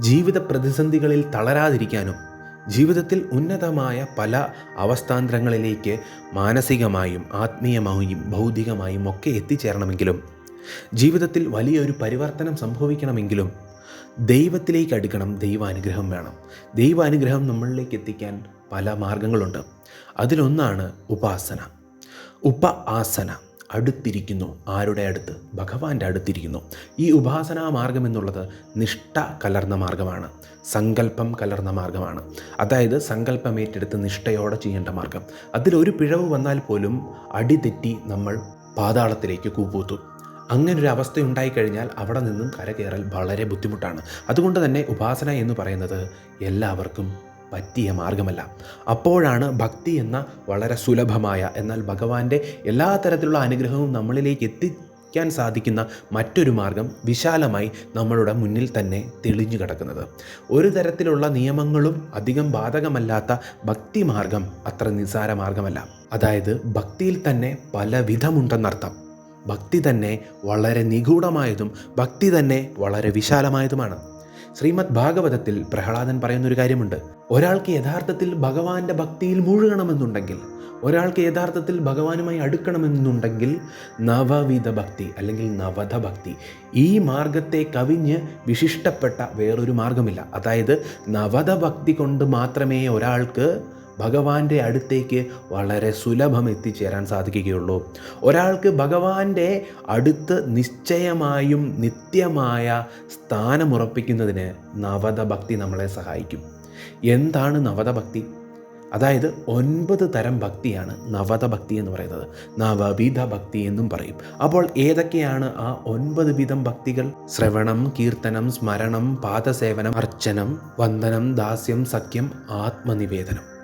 ജീവിത പ്രതിസന്ധികളിൽ തളരാതിരിക്കാനും ജീവിതത്തിൽ ഉന്നതമായ പല അവസ്ഥാന്തരങ്ങളിലേക്ക് മാനസികമായും ആത്മീയമായും ഭൗതികമായും ഒക്കെ എത്തിച്ചേരണമെങ്കിലും ജീവിതത്തിൽ വലിയൊരു പരിവർത്തനം സംഭവിക്കണമെങ്കിലും ദൈവത്തിലേക്ക് അടുക്കണം ദൈവാനുഗ്രഹം വേണം. ദൈവാനുഗ്രഹം നമ്മളിലേക്ക് എത്തിക്കാൻ പല മാർഗങ്ങളുണ്ട്. അതിലൊന്നാണ് ഉപാസന. ഉപ ആസന അടുത്തിരിക്കുന്നു. ആരുടെ അടുത്ത്? ഭഗവാന്റെ അടുത്തിരിക്കുന്നു. ഈ ഉപാസനാ മാർഗം എന്നുള്ളത് നിഷ്ഠ കലർന്ന മാർഗമാണ്. സങ്കല്പം കലർന്ന മാർഗമാണ്. അതായത് സങ്കല്പം ഏറ്റെടുത്ത് നിഷ്ഠയോടെ ചെയ്യേണ്ട മാർഗം. അതിലൊരു പിഴവ് വന്നാൽ പോലും അടിതെറ്റി നമ്മൾ പാതാളത്തിലേക്ക് കൂപ്പൂത്തും അങ്ങനൊരു അവസ്ഥ ഉണ്ടായിക്കഴിഞ്ഞാൽ അവിടെ നിന്നും കരകയറൽ വളരെ ബുദ്ധിമുട്ടാണ്. അതുകൊണ്ട് തന്നെ ഉപാസന എന്ന് പറയുന്നത് എല്ലാവർക്കും പറ്റിയ മാർഗമല്ല അപ്പോഴാണ് ഭക്തി എന്ന വളരെ സുലഭമായ എന്നാൽ ഭഗവാന്റെ എല്ലാ തരത്തിലുള്ള അനുഗ്രഹവും നമ്മളിലേക്ക് എത്തിക്കാൻ സാധിക്കുന്ന മറ്റൊരു മാർഗം വിശാലമായി നമ്മളുടെ മുന്നിൽ തന്നെ തെളിഞ്ഞു കിടക്കുന്നത്. ഒരു തരത്തിലുള്ള നിയമങ്ങളും അധികം ബാധകമല്ലാത്ത ഭക്തി മാർഗം അത്ര നിസ്സാര മാർഗമല്ല അതായത് ഭക്തിയിൽ തന്നെ പല വിധമുണ്ടെന്നർത്ഥം ഭക്തി തന്നെ വളരെ നിഗൂഢമായതും ഭക്തി തന്നെ വളരെ വിശാലമായതുമാണ്. ശ്രീമദ് ഭാഗവതത്തിൽ പ്രഹ്ലാദൻ പറയുന്നൊരു കാര്യമുണ്ട്. ഒരാൾക്ക് യഥാർത്ഥത്തിൽ ഭഗവാന്റെ ഭക്തിയിൽ മുഴുകണമെന്നുണ്ടെങ്കിൽ ഒരാൾക്ക് യഥാർത്ഥത്തിൽ ഭഗവാനുമായി അടുക്കണമെന്നുണ്ടെങ്കിൽ നവവിധ ഭക്തി അല്ലെങ്കിൽ നവധ ഭക്തി ഈ മാർഗത്തെ കവിഞ്ഞ് വിശിഷ്ടപ്പെട്ട വേറൊരു മാർഗമില്ല. അതായത് നവധ ഭക്തി കൊണ്ട് മാത്രമേ ഒരാൾക്ക് ഭഗവാന്റെ അടുത്തേക്ക് വളരെ സുലഭം എത്തിച്ചേരാൻ സാധിക്കുകയുള്ളൂ. ഒരാൾക്ക് ഭഗവാന്റെ അടുത്ത് നിശ്ചയമായും നിത്യമായ സ്ഥാനമുറപ്പിക്കുന്നതിന് നവത ഭക്തി നമ്മളെ സഹായിക്കും. എന്താണ് നവത ഭക്തി അതായത് ഒൻപത് തരം ഭക്തിയാണ് നവത ഭക്തി എന്ന് പറയുന്നത്. നവവിധ ഭക്തി എന്നും പറയും. അപ്പോൾ ഏതൊക്കെയാണ് ആ ഒൻപത് വിധം ഭക്തികൾ? ശ്രവണം കീർത്തനം സ്മരണം പാദസേവനം അർച്ചനം വന്ദനം ദാസ്യം സഖ്യം ആത്മനിവേദനം.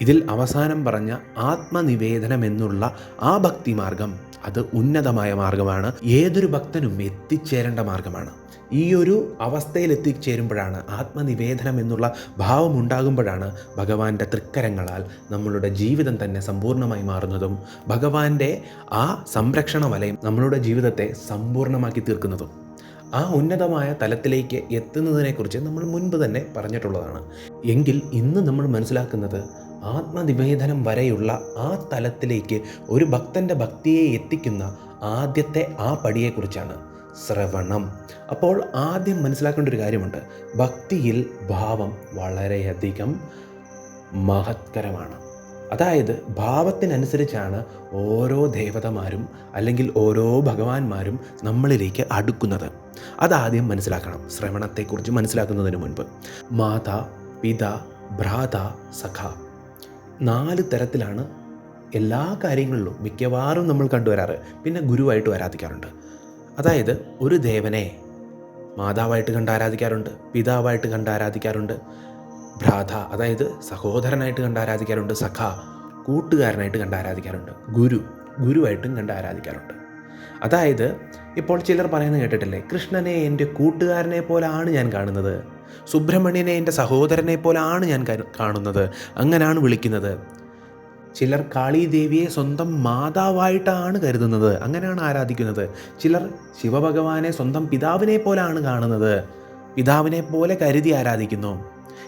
ഇതിൽ അവസാനം പറഞ്ഞ ആത്മനിവേദനം എന്നുള്ള ആ ഭക്തി മാർഗം അത് ഉന്നതമായ മാർഗമാണ്. ഏതൊരു ഭക്തനും എത്തിച്ചേരേണ്ട മാർഗമാണ്. ഈ ഒരു അവസ്ഥയിൽ എത്തിച്ചേരുമ്പോഴാണ് ആത്മനിവേദനം എന്നുള്ള ഭാവം ഉണ്ടാകുമ്പോഴാണ് ഭഗവാന്റെ തൃക്കരങ്ങളാൽ നമ്മളുടെ ജീവിതം തന്നെ സമ്പൂർണമായി മാറുന്നതും ഭഗവാന്റെ ആ സംരക്ഷണ വലയം നമ്മളുടെ ജീവിതത്തെ സമ്പൂർണമാക്കി തീർക്കുന്നതും. ആ ഉന്നതമായ തലത്തിലേക്ക് എത്തുന്നതിനെക്കുറിച്ച് നമ്മൾ മുൻപ് തന്നെ പറഞ്ഞിട്ടുള്ളതാണ്. എങ്കിൽ ഇന്ന് നമ്മൾ മനസ്സിലാക്കുന്നത് ആത്മനിവേദനം വരെയുള്ള ആ തലത്തിലേക്ക് ഒരു ഭക്തന്റെ ഭക്തിയെ എത്തിക്കുന്ന ആദ്യത്തെ ആ പടിയെക്കുറിച്ചാണ് ശ്രവണം. അപ്പോൾ ആദ്യം മനസ്സിലാക്കേണ്ട ഒരു കാര്യമുണ്ട്. ഭക്തിയിൽ ഭാവം വളരെയധികം മഹത്കരമാണ്. അതായത് ഭാവത്തിനനുസരിച്ചാണ് ഓരോ ദേവതമാരും അല്ലെങ്കിൽ ഓരോ ഭഗവാന്മാരും നമ്മളിലേക്ക് അടുക്കുന്നത്. അതാദ്യം മനസ്സിലാക്കണം. ശ്രവണത്തെക്കുറിച്ച് മനസ്സിലാക്കുന്നതിന് മുൻപ്. മാതാ പിത ഭ്രാത സഖ. നാല് തരത്തിലാണ് എല്ലാ കാര്യങ്ങളിലും മിക്കവാറും നമ്മൾ കണ്ടുവരാറ്. പിന്നെ ഗുരുവായിട്ട് ആരാധിക്കാറുണ്ട്. അതായത് ഒരു ദേവനെ മാതാവായിട്ട് കണ്ട് ആരാധിക്കാറുണ്ട് പിതാവായിട്ട് കണ്ട് ആരാധിക്കാറുണ്ട് ഭ്രാത അതായത് സഹോദരനായിട്ട് കണ്ട് ആരാധിക്കാറുണ്ട് സഖ കൂട്ടുകാരനായിട്ട് കണ്ട് ആരാധിക്കാറുണ്ട് ഗുരു ഗുരുവായിട്ടും കണ്ട് ആരാധിക്കാറുണ്ട്. അതായത് ഇപ്പോൾ ചിലർ പറയുന്നത് കേട്ടിട്ടില്ലേ കൃഷ്ണനെ എന്റെ കൂട്ടുകാരനെ പോലെയാണ് ഞാൻ കാണുന്നത്. സുബ്രഹ്മണ്യനെ എന്റെ സഹോദരനെ പോലാണ് ഞാൻ കാണുന്നത്. അങ്ങനാണ് വിളിക്കുന്നത്. ചിലർ കാളീദേവിയെ സ്വന്തം മാതാവായിട്ടാണ് കരുതുന്നത്. അങ്ങനെയാണ് ആരാധിക്കുന്നത്. ചിലർ ശിവഭഗവാനെ സ്വന്തം പിതാവിനെ പോലാണ് കാണുന്നത്. പിതാവിനെ പോലെ കരുതി ആരാധിക്കുന്നു.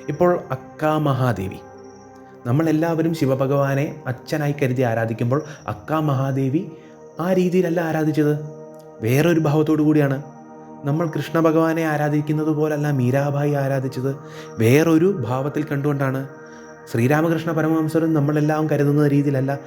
ഇപ്പോൾ അക്ക മഹാദേവി. നമ്മളെല്ലാവരും ശിവഭഗവാനെ അച്ഛനായി കരുതി ആരാധിക്കുമ്പോൾ അക്ക മഹാദേവി ആ രീതിയിലല്ല ആരാധിച്ചത്. വേറൊരു ഭാവത്തോടു കൂടിയാണ്. നമ്മൾ കൃഷ്ണ ഭഗവാനെ ആരാധിക്കുന്നത് പോലല്ല മീരാഭായി ആരാധിച്ചത്. വേറൊരു ഭാവത്തിൽ കണ്ടുകൊണ്ടാണ് ശ്രീരാമകൃഷ്ണ പരമഹംസരും നമ്മളെല്ലാം കരുതുന്ന രീതിയിലല്ല.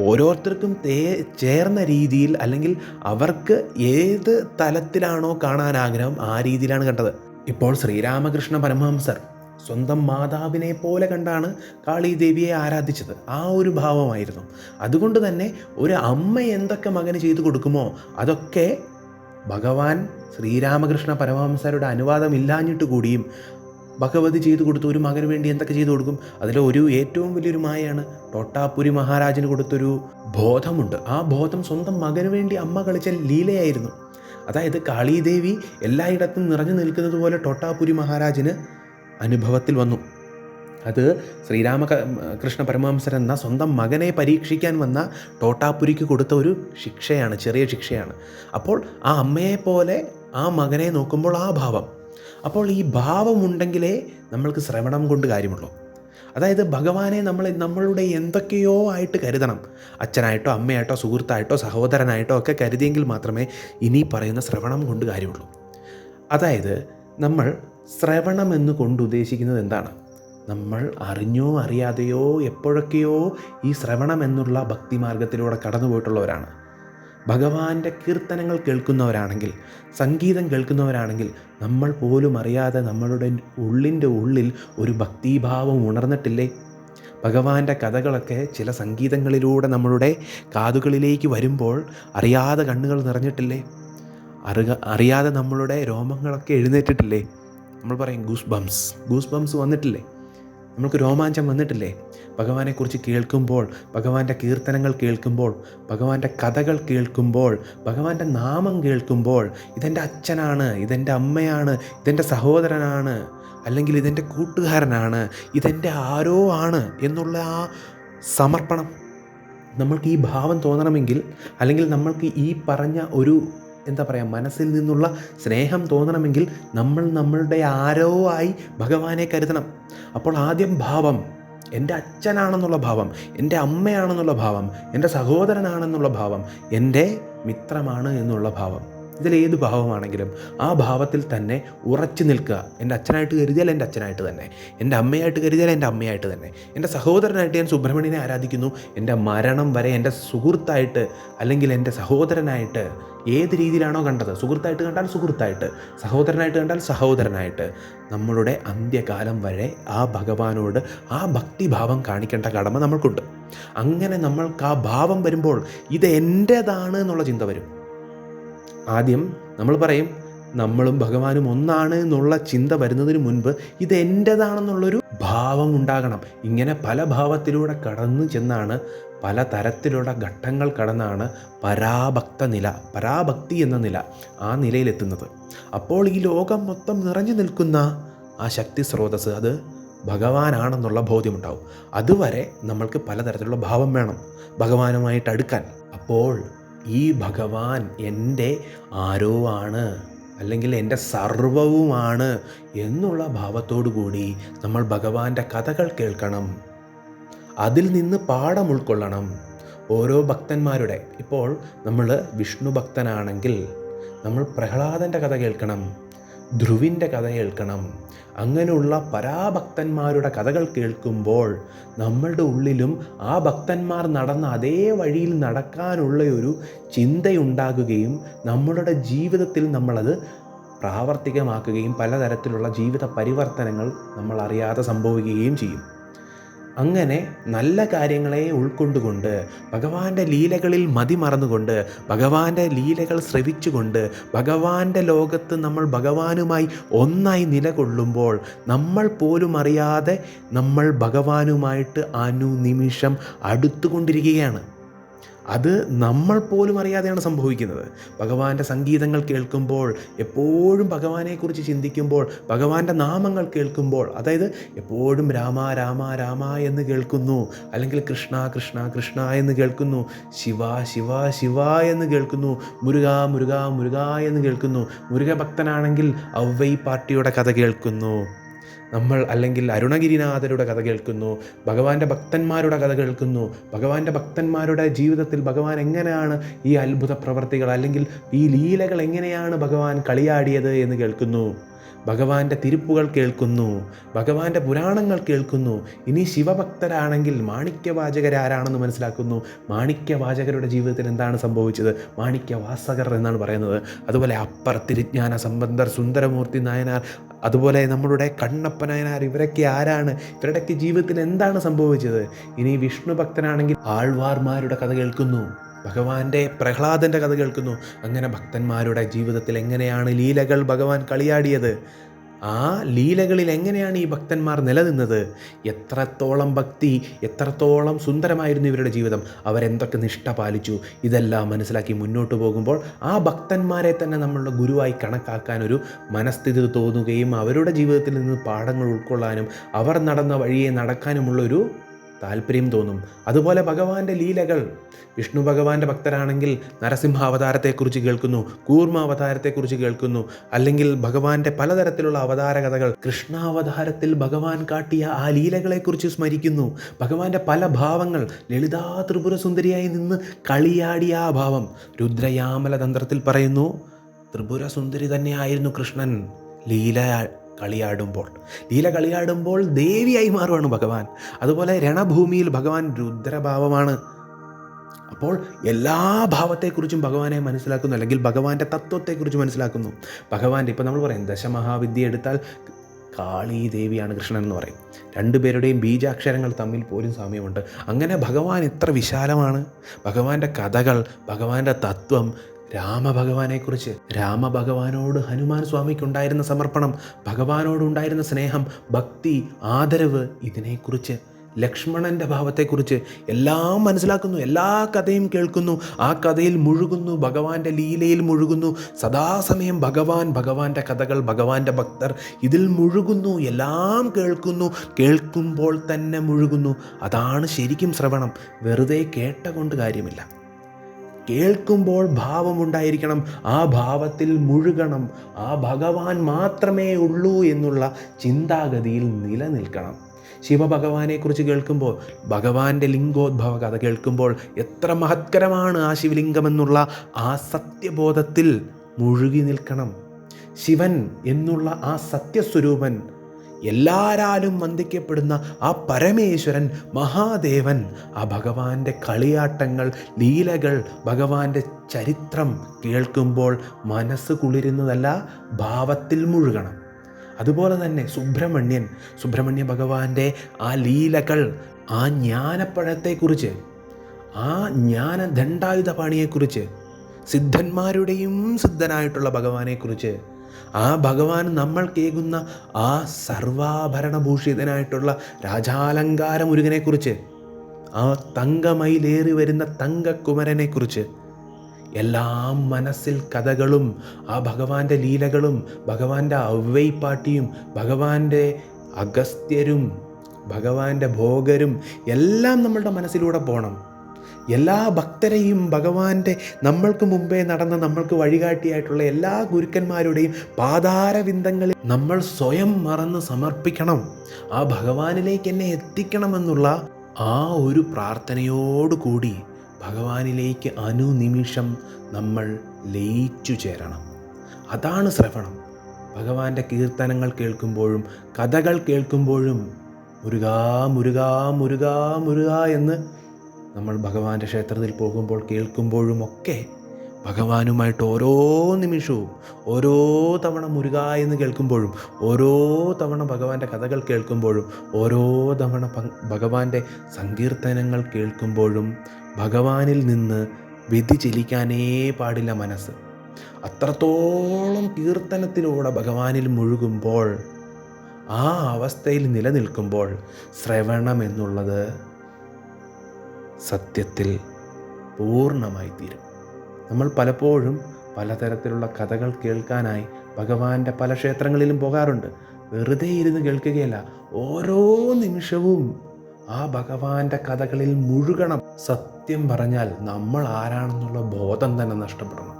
ഓരോരുത്തർക്കും തേ ചേർന്ന രീതിയിൽ അല്ലെങ്കിൽ അവർക്ക് ഏത് തലത്തിലാണോ കാണാൻ ആഗ്രഹം ആ രീതിയിലാണ് കണ്ടത്. ഇപ്പോൾ ശ്രീരാമകൃഷ്ണ പരമഹംസർ സ്വന്തം മാതാവിനെ പോലെ കണ്ടാണ് കാളീദേവിയെ ആരാധിച്ചത്. ആ ഒരു ഭാവമായിരുന്നു. അതുകൊണ്ട് തന്നെ ഒരു അമ്മ എന്തൊക്കെ മകന് ചെയ്തു കൊടുക്കുമോ അതൊക്കെ ഭഗവാൻ ശ്രീരാമകൃഷ്ണ പരമഹംസരുടെ അനുവാദം ഇല്ലാഞ്ഞിട്ട് കൂടിയും ഭഗവതി ചെയ്തു കൊടുത്തു ഒരു മകന് വേണ്ടി എന്തൊക്കെ ചെയ്തു കൊടുക്കും? അതിലെ ഒരു ഏറ്റവും വലിയൊരു മായയാണ് ടോട്ടാപുരി മഹാരാജന് കൊടുത്തൊരു ബോധമുണ്ട്. ആ ബോധം സ്വന്തം മകന് വേണ്ടി അമ്മ കളിച്ച ലീലയായിരുന്നു. അതായത് കാളീദേവി എല്ലായിടത്തും നിറഞ്ഞു നിൽക്കുന്നത് പോലെ ടോട്ടാപുരി മഹാരാജിന് അനുഭവത്തിൽ വന്നു. അത് ശ്രീരാമ കൃഷ്ണ പരമഹംസർ എന്ന സ്വന്തം മകനെ പരീക്ഷിക്കാൻ വന്ന ടോട്ടാപുരിക്ക് കൊടുത്ത ഒരു ശിക്ഷയാണ് ചെറിയ ശിക്ഷയാണ്. അപ്പോൾ ആ അമ്മയെ പോലെ ആ മകനെ നോക്കുമ്പോൾ ആ ഭാവം. അപ്പോൾ ഈ ഭാവമുണ്ടെങ്കിലേ നമ്മൾക്ക് ശ്രവണം കൊണ്ട് കാര്യമുള്ളൂ. അതായത് ഭഗവാനെ നമ്മൾ നമ്മളുടെ എന്തൊക്കെയോ ആയിട്ട് കരുതണം. അച്ഛനായിട്ടോ അമ്മയായിട്ടോ സുഹൃത്തായിട്ടോ സഹോദരനായിട്ടോ ഒക്കെ കരുതിയെങ്കിൽ മാത്രമേ ഇനി പറയുന്ന ശ്രവണം കൊണ്ട് കാര്യമുള്ളൂ. അതായത് നമ്മൾ ശ്രവണം എന്ന് കൊണ്ട് ഉദ്ദേശിക്കുന്നത് എന്താണ്? നമ്മൾ അറിഞ്ഞോ അറിയാതെയോ എപ്പോഴൊക്കെയോ ഈ ശ്രവണം എന്നുള്ള ഭക്തിമാർഗത്തിലൂടെ കടന്നു പോയിട്ടുള്ളവരാണ് ഭഗവാന്റെ കീർത്തനങ്ങൾ കേൾക്കുന്നവരാണെങ്കിൽ സംഗീതം കേൾക്കുന്നവരാണെങ്കിൽ നമ്മൾ പോലും അറിയാതെ നമ്മളുടെ ഉള്ളിന്റെ ഉള്ളിൽ ഒരു ഭക്തിഭാവം ഉണർന്നിട്ടില്ലേ? ഭഗവാന്റെ കഥകളൊക്കെ ചില സംഗീതങ്ങളിലൂടെ നമ്മളുടെ കാതുകളിലേക്ക് വരുമ്പോൾ അറിയാതെ കണ്ണുകൾ നിറഞ്ഞിട്ടില്ലേ? അറിക അറിയാതെ നമ്മളുടെ രോമങ്ങളൊക്കെ എഴുന്നേറ്റിട്ടില്ലേ? നമ്മൾ പറയും ഗൂസ് ബംസ് ഗൂസ് ബംസ് വന്നിട്ടില്ലേ? നമുക്ക് രോമാഞ്ചം വന്നിട്ടില്ലേ? ഭഗവാനെക്കുറിച്ച് കേൾക്കുമ്പോൾ ഭഗവാന്റെ കീർത്തനങ്ങൾ കേൾക്കുമ്പോൾ ഭഗവാന്റെ കഥകൾ കേൾക്കുമ്പോൾ ഭഗവാന്റെ നാമം കേൾക്കുമ്പോൾ ഇതെന്റെ അച്ഛനാണ് ഇതെന്റെ അമ്മയാണ് ഇതെന്റെ സഹോദരനാണ് അല്ലെങ്കിൽ ഇതെന്റെ കൂട്ടുകാരനാണ് ഇതെന്റെ ആരോ ആണ് എന്നുള്ള ആ സമർപ്പണം. നമ്മൾക്ക് ഈ ഭാവം തോന്നണമെങ്കിൽ അല്ലെങ്കിൽ നമ്മൾക്ക് ഈ പറഞ്ഞ ഒരു എന്താ പറയുക മനസ്സിൽ നിന്നുള്ള സ്നേഹം തോന്നണമെങ്കിൽ നമ്മൾ നമ്മളുടെ ആരോ ആയി ഭഗവാനെ കരുതണം. അപ്പോൾ ആദ്യം ഭാവം എന്റെ അച്ഛനാണെന്നുള്ള ഭാവം എന്റെ അമ്മയാണെന്നുള്ള ഭാവം എന്റെ സഹോദരനാണെന്നുള്ള ഭാവം എന്റെ മിത്രമാണ് എന്നുള്ള ഭാവം. ഇതിലേത് ഭാവമാണെങ്കിലും ആ ഭാവത്തിൽ തന്നെ ഉറച്ചു നിൽക്കുക. എന്റെ അച്ഛനായിട്ട് കരുതിയാൽ എന്റെ അച്ഛനായിട്ട് തന്നെ. എന്റെ അമ്മയായിട്ട് കരുതിയാൽ എന്റെ അമ്മയായിട്ട് തന്നെ. എന്റെ സഹോദരനായിട്ട് ഞാൻ സുബ്രഹ്മണ്യനെ ആരാധിക്കുന്നു. എന്റെ മരണം വരെ എന്റെ സുഹൃത്തായിട്ട് അല്ലെങ്കിൽ എന്റെ സഹോദരനായിട്ട് ഏത് രീതിയിലാണോ കണ്ടത്? സുഹൃത്തായിട്ട് കണ്ടാൽ സുഹൃത്തായിട്ട്. സഹോദരനായിട്ട് കണ്ടാൽ സഹോദരനായിട്ട്. നമ്മളുടെ അന്ത്യകാലം വരെ ആ ഭഗവാനോട് ആ ഭക്തിഭാവം കാണിക്കേണ്ട കടമ നമ്മൾക്കുണ്ട്. അങ്ങനെ നമ്മൾക്ക് ആ ഭാവം വരുമ്പോൾ ഇത് എന്റേതാണ് എന്നുള്ള ചിന്ത വരും. ആദ്യം നമ്മൾ പറയും നമ്മളും ഭഗവാനും ഒന്നാണ് എന്നുള്ള ചിന്ത വരുന്നതിന് മുൻപ് ഇത് എന്റെതാണെന്നുള്ളൊരു ഭാവം ഉണ്ടാകണം. ഇങ്ങനെ പല ഭാവത്തിലൂടെ കടന്നു ചെന്നാണ് പല തരത്തിലുള്ള ഘട്ടങ്ങൾ കടന്നാണ് പരാഭക്ത നില പരാഭക്തി എന്ന നില ആ നിലയിലെത്തുന്നത്. അപ്പോൾ ഈ ലോകം മൊത്തം നിറഞ്ഞു നിൽക്കുന്ന ആ ശക്തി സ്രോതസ് അത് ഭഗവാനാണെന്നുള്ള ബോധ്യമുണ്ടാവും. അതുവരെ നമ്മൾക്ക് പലതരത്തിലുള്ള ഭാവം വേണം ഭഗവാനുമായിട്ട് അടുക്കാൻ. അപ്പോൾ ഈ ഭഗവാൻ എന്റെ ആരോ ആണ് അല്ലെങ്കിൽ എന്റെ സർവവുമാണ് എന്നുള്ള ഭാവത്തോടു കൂടി നമ്മൾ ഭഗവാന്റെ കഥകൾ കേൾക്കണം. അതിൽ നിന്ന് പാഠം ഉൾക്കൊള്ളണം. ഓരോ ഭക്തന്മാരുടെ ഇപ്പോൾ നമ്മൾ വിഷ്ണു ഭക്തനാണെങ്കിൽ നമ്മൾ പ്രഹ്ലാദന്റെ കഥ കേൾക്കണം. ധ്രുവിന്റെ കഥ കേൾക്കണം. അങ്ങനെയുള്ള പരാഭക്തന്മാരുടെ കഥകൾ കേൾക്കുമ്പോൾ നമ്മളുടെ ഉള്ളിലും ആ ഭക്തന്മാർ നടന്ന അതേ വഴിയിൽ നടക്കാനുള്ള ഒരു ചിന്തയുണ്ടാകുകയും നമ്മളുടെ ജീവിതത്തിൽ നമ്മളത് പ്രാവർത്തികമാക്കുകയും പലതരത്തിലുള്ള ജീവിത പരിവർത്തനങ്ങൾ നമ്മൾ അറിയാതെ സംഭവിക്കുകയും ചെയ്യും. അങ്ങനെ നല്ല കാര്യങ്ങളെ ഉൾക്കൊണ്ടുകൊണ്ട് ഭഗവാന്റെ ലീലകളിൽ മതി മറന്നുകൊണ്ട് ഭഗവാന്റെ ലീലകൾ ശ്രവിച്ചുകൊണ്ട് ഭഗവാന്റെ ലോകത്ത് നമ്മൾ ഭഗവാനുമായി ഒന്നായി നിലകൊള്ളുമ്പോൾ നമ്മൾ പോലും അറിയാതെ നമ്മൾ ഭഗവാനുമായിട്ട് അനുനിമിഷം അടുത്തുകൊണ്ടിരിക്കുകയാണ്. അത് നമ്മൾ പോലും അറിയാതെയാണ് സംഭവിക്കുന്നത്. ഭഗവാന്റെ സംഗീതങ്ങൾ കേൾക്കുമ്പോൾ എപ്പോഴും ഭഗവാനെക്കുറിച്ച് ചിന്തിക്കുമ്പോൾ ഭഗവാന്റെ നാമങ്ങൾ കേൾക്കുമ്പോൾ അതായത് എപ്പോഴും രാമ രാമ രാമ എന്ന് കേൾക്കുന്നു അല്ലെങ്കിൽ കൃഷ്ണ കൃഷ്ണ കൃഷ്ണ എന്ന് കേൾക്കുന്നു ശിവ ശിവ ശിവ എന്ന് കേൾക്കുന്നു മുരുക മുരുക മുരുക എന്ന് കേൾക്കുന്നു മുരുക ഭക്തനാണെങ്കിൽ ഔവൈ പാർട്ടിയുടെ കഥ കേൾക്കുന്നു. നമ്മൾ അല്ലെങ്കിൽ അരുണഗിരിനാഥരുടെ കഥ കേൾക്കുന്നു ഭഗവാന്റെ ഭക്തന്മാരുടെ കഥ കേൾക്കുന്നു ഭഗവാന്റെ ഭക്തന്മാരുടെ ജീവിതത്തിൽ ഭഗവാൻ എങ്ങനെയാണ് ഈ അത്ഭുത പ്രവർത്തികൾ അല്ലെങ്കിൽ ഈ ലീലകൾ എങ്ങനെയാണ് ഭഗവാൻ കളിയാടിയത് എന്ന് കേൾക്കുന്നു. ഭഗവാന്റെ തിരുപ്പുകൾ കേൾക്കുന്നു ഭഗവാന്റെ പുരാണങ്ങൾ കേൾക്കുന്നു. ഇനി ശിവഭക്തരാണെങ്കിൽ മാണിക്യവാചകരാരാണെന്ന് മനസ്സിലാക്കുന്നു. മാണിക്യവാചകരുടെ ജീവിതത്തിൽ എന്താണ് സംഭവിച്ചത്? മാണിക്യവാസകർ എന്നാണ് പറയുന്നത്. അതുപോലെ അപ്പർ തിരുജ്ഞാന സംബന്ധർ സുന്ദരമൂർത്തി നായനാർ അതുപോലെ നമ്മളുടെ കണ്ണപ്പനായനാർ ഇവരൊക്കെ ആരാണ്? ഇവരുടെയൊക്കെ ജീവിതത്തിൽ എന്താണ് സംഭവിച്ചത്? ഇനി വിഷ്ണു ഭക്തനാണെങ്കിൽ ആൾവാർമാരുടെ കഥ കേൾക്കുന്നു. ഭഗവാന്റെ പ്രഹ്ലാദന്റെ കഥ കേൾക്കുന്നു. അങ്ങനെ ഭക്തന്മാരുടെ ജീവിതത്തിൽ എങ്ങനെയാണ് ലീലകൾ ഭഗവാൻ കളിയാടിയത്? ആ ലീലകളിൽ എങ്ങനെയാണ് ഈ ഭക്തന്മാർ നിലനിന്നത്? എത്രത്തോളം ഭക്തി എത്രത്തോളം സുന്ദരമായിരുന്നു ഇവരുടെ ജീവിതം. അവരെന്തൊക്കെ നിഷ്ഠ പാലിച്ചു? ഇതെല്ലാം മനസ്സിലാക്കി മുന്നോട്ട് പോകുമ്പോൾ ആ ഭക്തന്മാരെ തന്നെ നമ്മളുടെ ഗുരുവായി കണക്കാക്കാൻ ഒരു മനസ്ഥിതി തോന്നുകയും അവരുടെ ജീവിതത്തിൽ നിന്ന് പാഠങ്ങൾ ഉൾക്കൊള്ളാനും അവർ നടന്ന വഴിയെ നടക്കാനുമുള്ളൊരു താല്പര്യം തോന്നും. അതുപോലെ ഭഗവാന്റെ ലീലകൾ. വിഷ്ണു ഭഗവാന്റെ ഭക്തരാണെങ്കിൽ നരസിംഹ അവതാരത്തെക്കുറിച്ച് കേൾക്കുന്നു കൂർമ്മ അവതാരത്തെക്കുറിച്ച് കേൾക്കുന്നു അല്ലെങ്കിൽ ഭഗവാന്റെ പലതരത്തിലുള്ള അവതാര കഥകൾ കൃഷ്ണാവതാരത്തിൽ ഭഗവാൻ കാട്ടിയ ആ ലീലകളെക്കുറിച്ച് സ്മരിക്കുന്നു. ഭഗവാന്റെ പല ഭാവങ്ങൾ. ലളിതാ ത്രിപുര സുന്ദരിയായി നിന്ന് കളിയാടിയ ആ ഭാവം. രുദ്രയാമല തന്ത്രത്തിൽ പറയുന്നു ത്രിപുര സുന്ദരി തന്നെയായിരുന്നു കൃഷ്ണൻ. ലീല കളിയാടുമ്പോൾ. ലീല കളിയാടുമ്പോൾ ദേവിയായി മാറുവാണ് ഭഗവാൻ. അതുപോലെ രണഭൂമിയിൽ ഭഗവാൻ രുദ്രഭാവമാണ്. അപ്പോൾ എല്ലാ ഭാവത്തെക്കുറിച്ചും ഭഗവാനെ മനസ്സിലാക്കുന്നു അല്ലെങ്കിൽ ഭഗവാന്റെ തത്വത്തെക്കുറിച്ച് മനസ്സിലാക്കുന്നു. ഭഗവാന്റെ ഇപ്പോൾ നമ്മൾ പറയും ദശമഹാവിദ്യ എടുത്താൽ കാളി ദേവിയാണ് കൃഷ്ണൻ എന്ന് പറയും. രണ്ടുപേരുടെയും ബീജാക്ഷരങ്ങൾ തമ്മിൽ പോലും സാമ്യമുണ്ട്. അങ്ങനെ ഭഗവാൻ എത്ര വിശാലമാണ്. ഭഗവാന്റെ കഥകൾ ഭഗവാന്റെ തത്വം രാമഭഗവാനെക്കുറിച്ച് രാമഭഗവാനോട് ഹനുമാൻ സ്വാമിക്കുണ്ടായിരുന്ന സമർപ്പണം ഭഗവാനോടുണ്ടായിരുന്ന സ്നേഹം ഭക്തി ആദരവ് ഇതിനെക്കുറിച്ച് ലക്ഷ്മണന്റെ ഭാവത്തെക്കുറിച്ച് എല്ലാം മനസ്സിലാക്കുന്നു എല്ലാ കഥയും കേൾക്കുന്നു. ആ കഥയിൽ മുഴുകുന്നു ഭഗവാന്റെ ലീലയിൽ മുഴുകുന്നു. സദാസമയം ഭഗവാൻ ഭഗവാന്റെ കഥകൾ ഭഗവാന്റെ ഭക്തർ ഇതിൽ മുഴുകുന്നു എല്ലാം കേൾക്കുന്നു. കേൾക്കുമ്പോൾ തന്നെ മുഴുകുന്നു. അതാണ് ശരിക്കും ശ്രവണം. വെറുതെ കേട്ട കൊണ്ട് കാര്യമില്ല. കേൾക്കുമ്പോൾ ഭാവമുണ്ടായിരിക്കണം ആ ഭാവത്തിൽ മുഴുകണം. ആ ഭഗവാൻ മാത്രമേ ഉള്ളൂ എന്നുള്ള ചിന്താഗതിയിൽ നിലനിൽക്കണം. ശിവഭഗവാനെക്കുറിച്ച് കേൾക്കുമ്പോൾ ഭഗവാന്റെ ലിംഗോദ്ഭവ കഥ കേൾക്കുമ്പോൾ എത്ര മഹത്കരമാണ് ആ ശിവലിംഗമെന്നുള്ള ആ സത്യബോധത്തിൽ മുഴുകി നിൽക്കണം. ശിവൻ എന്നുള്ള ആ സത്യസ്വരൂപൻ എല്ലാരാലും വന്ദിക്കപ്പെടുന്ന ആ പരമേശ്വരൻ മഹാദേവൻ ആ ഭഗവാന്റെ കളിയാട്ടങ്ങൾ ലീലകൾ ഭഗവാന്റെ ചരിത്രം കേൾക്കുമ്പോൾ മനസ്സ് കുളിരുന്നതല്ല ഭാവത്തിൽ മുഴുകണം. അതുപോലെ തന്നെ സുബ്രഹ്മണ്യൻ സുബ്രഹ്മണ്യ ഭഗവാന്റെ ആ ലീലകൾ ആ ജ്ഞാനപ്പഴത്തെക്കുറിച്ച് ആ ജ്ഞാന ദണ്ഡായുധപാണിയെക്കുറിച്ച് സിദ്ധന്മാരുടെയും സിദ്ധനായിട്ടുള്ള ഭഗവാനെക്കുറിച്ച് ആ ഭഗവാൻ നമ്മൾ കേൾക്കുന്ന ആ സർവാഭരണഭൂഷിതനായിട്ടുള്ള രാജാലങ്കാര മുരുകനെക്കുറിച്ച് ആ തങ്കമയിലേറി വരുന്ന തങ്കക്കുമരനെക്കുറിച്ച് എല്ലാം മനസ്സിൽ കഥകളും ആ ഭഗവാന്റെ ലീലകളും ഭഗവാന്റെ അവൈപ്പാട്ടിയും ഭഗവാന്റെ അഗസ്ത്യരും ഭഗവാന്റെ ഭോഗരും എല്ലാം നമ്മളുടെ മനസ്സിലൂടെ പോകണം എല്ലാ ഭക്തരെയും ഭഗവാന്റെ നമ്മൾക്ക് മുമ്പേ നടന്ന നമ്മൾക്ക് വഴികാട്ടിയായിട്ടുള്ള എല്ലാ ഗുരുക്കന്മാരുടെയും പാതാരവിന്ദങ്ങളിൽ നമ്മൾ സ്വയം മറന്ന് സമർപ്പിക്കണം. ആ ഭഗവാനിലേക്ക് എന്നെ എത്തിക്കണമെന്നുള്ള ആ ഒരു പ്രാർത്ഥനയോടുകൂടി ഭഗവാനിലേക്ക് അനുനിമിഷം നമ്മൾ ലയിച്ചു ചേരണം. അതാണ് ശ്രവണം. ഭഗവാന്റെ കീർത്തനങ്ങൾ കേൾക്കുമ്പോഴും കഥകൾ കേൾക്കുമ്പോഴും മുരുകാ മുരുകാ മുരുകാ മുരുക എന്ന് നമ്മൾ ഭഗവാന്റെ ക്ഷേത്രത്തിൽ പോകുമ്പോൾ കേൾക്കുമ്പോഴും ഒക്കെ ഭഗവാനുമായിട്ട് ഓരോ നിമിഷവും ഓരോ തവണ മുരുക എന്ന് കേൾക്കുമ്പോഴും ഓരോ തവണ ഭഗവാന്റെ കഥകൾ കേൾക്കുമ്പോഴും ഓരോ തവണ ഭഗവാന്റെ സങ്കീർത്തനങ്ങൾ കേൾക്കുമ്പോഴും ഭഗവാനിൽ നിന്ന് വ്യതിചലിക്കാനേ പാടില്ല മനസ്സ്. അത്രത്തോളം കീർത്തനത്തിലൂടെ ഭഗവാനിൽ മുഴുകുമ്പോൾ ആ അവസ്ഥയിൽ നിലനിൽക്കുമ്പോൾ ശ്രവണം എന്നുള്ളത് സത്യത്തിൽ പൂർണമായി തീരും നമ്മൾ പലപ്പോഴും പലതരത്തിലുള്ള കഥകൾ കേൾക്കാനായി ഭഗവാന്റെ പല ക്ഷേത്രങ്ങളിലും പോകാറുണ്ട്. വെറുതെ ഇരുന്ന് കേൾക്കുകയല്ല ഓരോ നിമിഷവും ആ ഭഗവാന്റെ കഥകളിൽ മുഴുകണം. സത്യം പറഞ്ഞാൽ നമ്മൾ ആരാണെന്നുള്ള ബോധം തന്നെ നഷ്ടപ്പെടണം.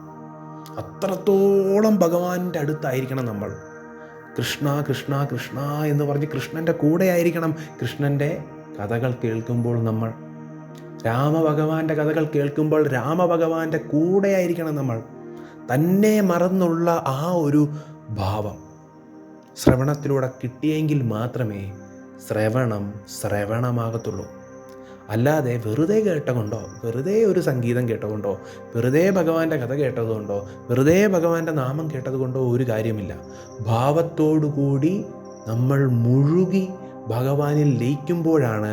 അത്രത്തോളം ഭഗവാന്റെ അടുത്തായിരിക്കണം നമ്മൾ. കൃഷ്ണ കൃഷ്ണ കൃഷ്ണ എന്ന് പറഞ്ഞ് കൃഷ്ണന്റെ കൂടെ ആയിരിക്കണം കൃഷ്ണന്റെ കഥകൾ കേൾക്കുമ്പോൾ നമ്മൾ. രാമഭഗവാന്റെ കഥകൾ കേൾക്കുമ്പോൾ രാമഭഗവാന്റെ കൂടെയായിരിക്കണം നമ്മൾ. തന്നെ മറന്നുള്ള ആ ഒരു ഭാവം ശ്രവണത്തിലൂടെ കിട്ടിയെങ്കിൽ മാത്രമേ ശ്രവണം ശ്രവണമാകത്തുള്ളൂ. അല്ലാതെ വെറുതെ കേട്ടുകൊണ്ടോ വെറുതെ ഒരു സംഗീതം കേട്ടുകൊണ്ടോ വെറുതെ ഭഗവാന്റെ കഥ കേട്ടതുകൊണ്ടോ വെറുതെ ഭഗവാന്റെ നാമം കേട്ടതുകൊണ്ടോ ഒരു കാര്യമില്ല. ഭാവത്തോടുകൂടി നമ്മൾ മുഴുകി ഭഗവാനിൽ ലയിക്കുമ്പോഴാണ്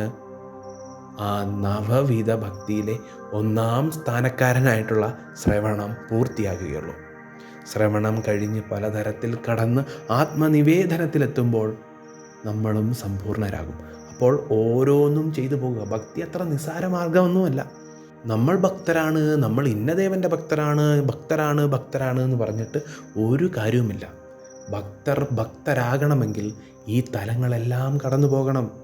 നവവിധ ഭക്തിയിലെ ഒന്നാം സ്ഥാനക്കാരനായിട്ടുള്ള ശ്രവണം പൂർത്തിയാകുകയുള്ളൂ. ശ്രവണം കഴിഞ്ഞ് പലതരത്തിൽ കടന്ന് ആത്മനിവേദനത്തിലെത്തുമ്പോൾ നമ്മളും സമ്പൂർണരാകും. അപ്പോൾ ഓരോന്നും ചെയ്തു പോകുക. ഭക്തി അത്ര നിസ്സാര മാർഗമൊന്നുമല്ല നമ്മൾ ഭക്തരാണ് നമ്മൾ ഇന്നദേവന്റെ ഭക്തരാണ് ഭക്തരാണ് ഭക്തരാണ് എന്ന് പറഞ്ഞിട്ട് ഒരു കാര്യവുമില്ല. ഭക്തർ ഭക്തരാകണമെങ്കിൽ ഈ തലങ്ങളെല്ലാം കടന്നു പോകണം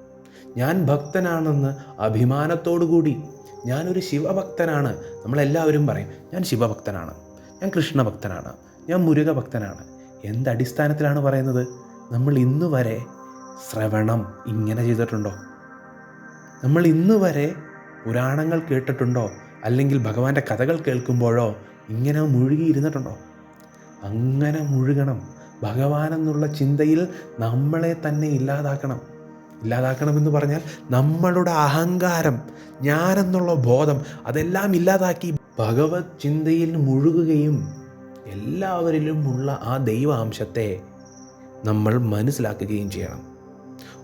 ഞാൻ ഭക്തനാണെന്ന് അഭിമാനത്തോടു കൂടി ഞാനൊരു ശിവഭക്തനാണ്. നമ്മളെല്ലാവരും പറയും ഞാൻ ശിവഭക്തനാണ്. ഞാൻ കൃഷ്ണഭക്തനാണ്. ഞാൻ മുരുകഭക്തനാണ്. എന്തടിസ്ഥാനത്തിലാണ് പറയുന്നത്? നമ്മൾ ഇന്ന് വരെ ശ്രവണം ഇങ്ങനെ ചെയ്തിട്ടുണ്ടോ? നമ്മൾ ഇന്ന് വരെ പുരാണങ്ങൾ കേട്ടിട്ടുണ്ടോ? അല്ലെങ്കിൽ ഭഗവാന്റെ കഥകൾ കേൾക്കുമ്പോഴോ ഇങ്ങനെ മുഴുകിയിരുന്നിട്ടുണ്ടോ? അങ്ങനെ മുഴുകണം. ഭഗവാനെന്നുള്ള ചിന്തയിൽ നമ്മളെ തന്നെ ഇല്ലാതാക്കണം. ഇല്ലാതാക്കണമെന്ന് പറഞ്ഞാൽ നമ്മളുടെ അഹങ്കാരം ഞാനെന്നുള്ള ബോധം അതെല്ലാം ഇല്ലാതാക്കി ഭഗവത് ചിന്തയിൽ മുഴുകുകയും എല്ലാവരിലും ഉള്ള ആ ദൈവാംശത്തെ നമ്മൾ മനസ്സിലാക്കുകയും ചെയ്യണം.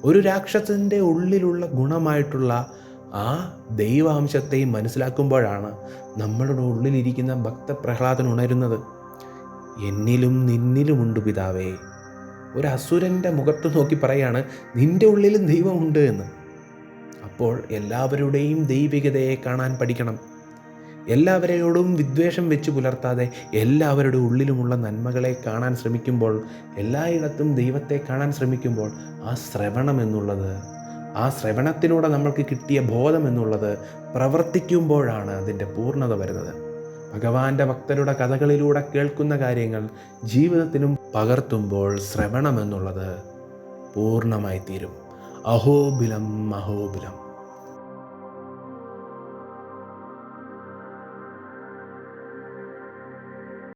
ഒരു രാക്ഷസന്റെ ഉള്ളിലുള്ള ഗുണമായിട്ടുള്ള ആ ദൈവാംശത്തെ മനസ്സിലാക്കുമ്പോഴാണ് നമ്മളുടെ ഉള്ളിലിരിക്കുന്ന ഭക്തപ്രഹ്ലാദൻ ഉണരുന്നത്. എന്നിലും നിന്നിലുമുണ്ട് പിതാവേ ഒരു അസുരന്റെ മുഖത്ത് നോക്കി പറയാണ് നിന്റെ ഉള്ളിലും ദൈവമുണ്ട് എന്ന്. അപ്പോൾ എല്ലാവരുടെയും ദൈവികതയെ കാണാൻ പഠിക്കണം. എല്ലാവരോടും വിദ്വേഷം വെച്ച് പുലർത്താതെ എല്ലാവരുടെ ഉള്ളിലുമുള്ള നന്മകളെ കാണാൻ ശ്രമിക്കുമ്പോൾ എല്ലായിടത്തും ദൈവത്തെ കാണാൻ ശ്രമിക്കുമ്പോൾ ആ ശ്രവണം എന്നുള്ളത് ആ ശ്രവണത്തിലൂടെ നമ്മൾക്ക് കിട്ടിയ ബോധം എന്നുള്ളത് പ്രവർത്തിക്കുമ്പോഴാണ് അതിന്റെ പൂർണത വരുന്നത്. ഭഗവാന്റെ ഭക്തരുടെ കഥകളിലൂടെ കേൾക്കുന്ന കാര്യങ്ങൾ ജീവിതത്തിനും പകർത്തുമ്പോൾ ശ്രവണമെന്നുള്ളത് പൂർണമായി തീരും. അഹോബിലം അഹോബിലം.